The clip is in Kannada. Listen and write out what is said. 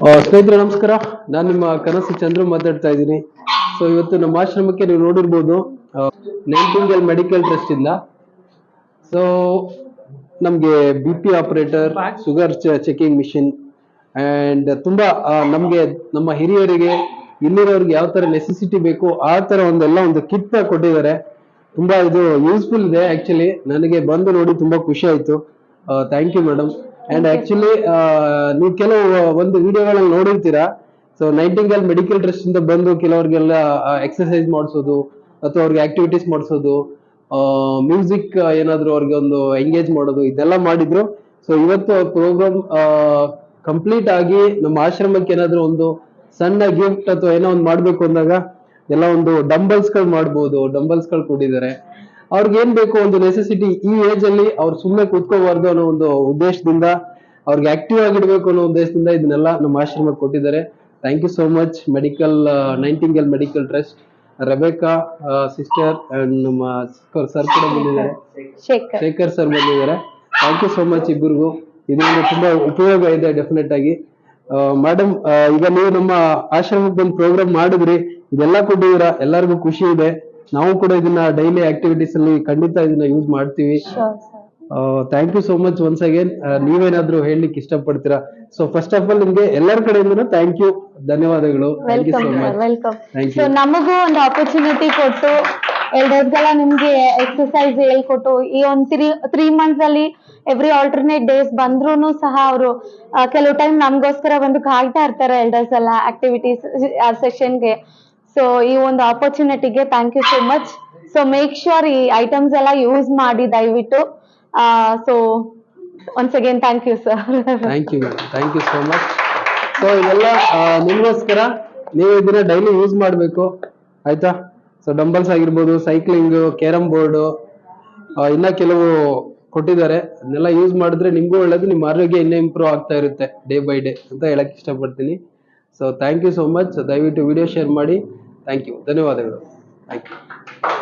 ಸ್ನೇಹಿತರೆ ನಮಸ್ಕಾರ. ನಾನು ನಿಮ್ಮ ಕನಸು ಚಂದ್ರು ಮಾತಾಡ್ತಾ ಇದ್ದೀನಿ. ಸೊ ಇವತ್ತು ನಮ್ಮ ಆಶ್ರಮಕ್ಕೆ ನೀವು ನೋಡಿರ್ಬೋದು ನೈನ್ಟಿಂಗಲ್ ಮೆಡಿಕಲ್ ಟ್ರಸ್ಟ್ ಇಂದ. ಸೊ ನಮಗೆ B P operator sugar checking machine and ತುಂಬಾ ನಮ್ಗೆ, ನಮ್ಮ ಹಿರಿಯರಿಗೆ, ಇಲ್ಲಿರೋರಿಗೆ ಯಾವ ತರ ನೆಸೆಸಿಟಿ ಬೇಕು, ಆ ತರ ಒಂದೆಲ್ಲ ಒಂದು ಕಿಟ್ ಕೊಟ್ಟಿದ್ದಾರೆ. ತುಂಬಾ ಇದು ಯೂಸ್ಫುಲ್ ಇದೆ ಆಕ್ಚುಲಿ ನನಗೆ ಬಂದು ನೋಡಿ ತುಂಬಾ ಖುಷಿ ಆಯ್ತು. Thank you madam and actually ನೀವು ಕೆಲವು ಒಂದು ವಿಡಿಯೋಗಳಲ್ಲಿ ನೋಡಿರ್ತೀರಾ? ಸೊ ನೈಟಿಂಗಲ್ ಮೆಡಿಕಲ್ ಟ್ರಸ್ಟ್ ಇಂದ ಬಂದು ಕೆಲವರಿಗೆಲ್ಲ ಎಕ್ಸರ್ಸೈಸ್ ಮಾಡಿಸೋದು ಅಥವಾ ಅವ್ರಿಗೆ ಆಕ್ಟಿವಿಟೀಸ್ ಮಾಡಿಸೋದು ಮ್ಯೂಸಿಕ್ ಏನಾದ್ರು ಅವ್ರಿಗೆ ಒಂದು ಎಂಗೇಜ್ ಮಾಡೋದು ಇದೆಲ್ಲ ಮಾಡಿದ್ರು. ಸೊ ಇವತ್ತು ಪ್ರೋಗ್ರಾಮ್ ಕಂಪ್ಲೀಟ್ ಆಗಿ ನಮ್ಮ ಆಶ್ರಮಕ್ಕೆ ಏನಾದ್ರು ಒಂದು ಸಣ್ಣ ಗಿಫ್ಟ್ ಅಥವಾ ಏನೋ ಒಂದು ಮಾಡ್ಬೇಕು ಅಂದಾಗ ಎಲ್ಲ ಒಂದು ಡಂಬಲ್ಸ್ಗಳು ಮಾಡ್ಬೋದು ಡಂಬಲ್ಸ್ಗಳು ಕೊಟ್ಟಿದ್ದಾರೆ ಅವ್ರಿಗೆ ಏನ್ ಬೇಕು ಒಂದು ನೆಸೆಸಿಟಿ ಈ ಏಜ್ ಅಲ್ಲಿ ಅವ್ರು ಸುಮ್ಮನೆ ಕೂತ್ಕೋಬಾರ್ದು ಅನ್ನೋ ಒಂದು ಉದ್ದೇಶದಿಂದ ಅವ್ರಿಗೆ ಆಕ್ಟಿವ್ ಆಗಿಡ್ಬೇಕು ಅನ್ನೋ ಉದ್ದೇಶದಿಂದ ಇದನ್ನೆಲ್ಲ ನಮ್ಮ ಆಶ್ರಮಕ್ಕೆ ಕೊಟ್ಟಿದ್ದಾರೆ. Thank you so much medical nightingale medical trust Rebecca sister and ನಮ್ಮ ಸರ್ ಕೂಡ ಬಂದಿದ್ದಾರೆ. ಶೇಖರ್ ಶೇಖರ್ ಸರ್ ಬಂದಿದ್ದಾರೆ. ಥ್ಯಾಂಕ್ ಯು ಸೋ ಮಚ್ ಇಬ್ಬರಿಗೂ. ಇದರಿಂದ ತುಂಬಾ ಉಪಯೋಗ ಇದೆ ಡೆಫಿನೆಟ್ ಆಗಿ. ಮೇಡಮ್ ಈಗ ನೀವು ನಮ್ಮ ಆಶ್ರಮಕ್ಕೆ ಬಂದು ಪ್ರೋಗ್ರಾಮ್ ಮಾಡಿದ್ರಿ ಇದೆಲ್ಲ ಕೊಟ್ಟಿದ್ದೀರಾ? ಎಲ್ಲರಿಗೂ ಖುಷಿ ಇದೆ. ನಾವು ಕೂಡ ಇದನ್ನ ಡೈಲಿ ಆಕ್ಟಿವಿಟೀಸ್ ಅಲ್ಲಿ ಖಂಡಿತ ಇದನ್ನ ಯೂಸ್ ಮಾಡ್ತೀವಿ. Thank you so much once again ನೀವೇನಾದ್ರೂ ಹೇಳಲಿಕ್ಕೆ ಇಷ್ಟಪಡ್ತೀರಾ? ಸೊ ಫಸ್ಟ್ ಆಫ್ ಆಲ್ ನಿಮ್ಗೆ ಎಲ್ಲರ ಕಡೆಯಿಂದ ಥ್ಯಾಂಕ್ ಯು ಧನ್ಯವಾದಗಳು. ಸೊ ನಮಗೂ ಒಂದು ಆಪರ್ಚುನಿಟಿ ಕೊಟ್ಟು ಎಲ್ಡರ್ಸ್ಗೆಲ್ಲ ನಿಮ್ಗೆ ಎಕ್ಸರ್ಸೈಸ್ ಹೇಳ್ಕೊಟ್ಟು ಈ ಒಂದ್ ತ್ರೀ ತ್ರೀ ಮಂತ್ಸ್ ಅಲ್ಲಿ ಎವ್ರಿ ಆಲ್ಟರ್ನೇಟ್ ಡೇಸ್ ಬಂದ್ರು ಸಹ ಅವರು ಕೆಲವು ಟೈಮ್ ನಮಗೋಸ್ಕರ ಬಂದು ಕಾಯ್ತಾ ಇರ್ತಾರೆ ಎಲ್ಡರ್ಸ್ ಎಲ್ಲ ಆಕ್ಟಿವಿಟೀಸ್ ಸೆಷನ್ಗೆ ಸೊ ಈ ಒಂದು ಆಪರ್ಚುನಿಟಿಗೆ thank you so much so make sure ಈ ಐಟಮ್ಸ್ ಎಲ್ಲ ಯೂಸ್ ಮಾಡಿ ದಯವಿಟ್ಟು. So once again thank you sir thank you thank you so much so ಇದೆಲ್ಲ ನಿಮ್ಗೋಸ್ಕರ ನೀವು ಇದನ್ನ ಡೈಲಿ ಯೂಸ್ ಮಾಡಬೇಕು. ಆಯ್ತಾ? ಸೊ ಡಂಬಲ್ಸ್ ಆಗಿರ್ಬೋದು ಸೈಕ್ಲಿಂಗ್ ಕ್ಯಾರಮ್ ಬೋರ್ಡು ಇನ್ನ ಕೆಲವು ಕೊಟ್ಟಿದ್ದಾರೆ. ಅದನ್ನೆಲ್ಲ ಯೂಸ್ ಮಾಡಿದ್ರೆ ನಿಮಗೂ ಒಳ್ಳೇದು, ನಿಮ್ಮ ಆರೋಗ್ಯ ಇನ್ನೂ ಇಂಪ್ರೂವ್ ಆಗ್ತಾ ಇರುತ್ತೆ ಡೇ ಬೈ ಡೇ ಅಂತ ಹೇಳಕ್ ಇಷ್ಟಪಡ್ತೀನಿ. So thank you so much ದಯವಿಟ್ಟು ವಿಡಿಯೋ ಶೇರ್ ಮಾಡಿ. ಥ್ಯಾಂಕ್ ಯು ಧನ್ಯವಾದಗಳು. Thank you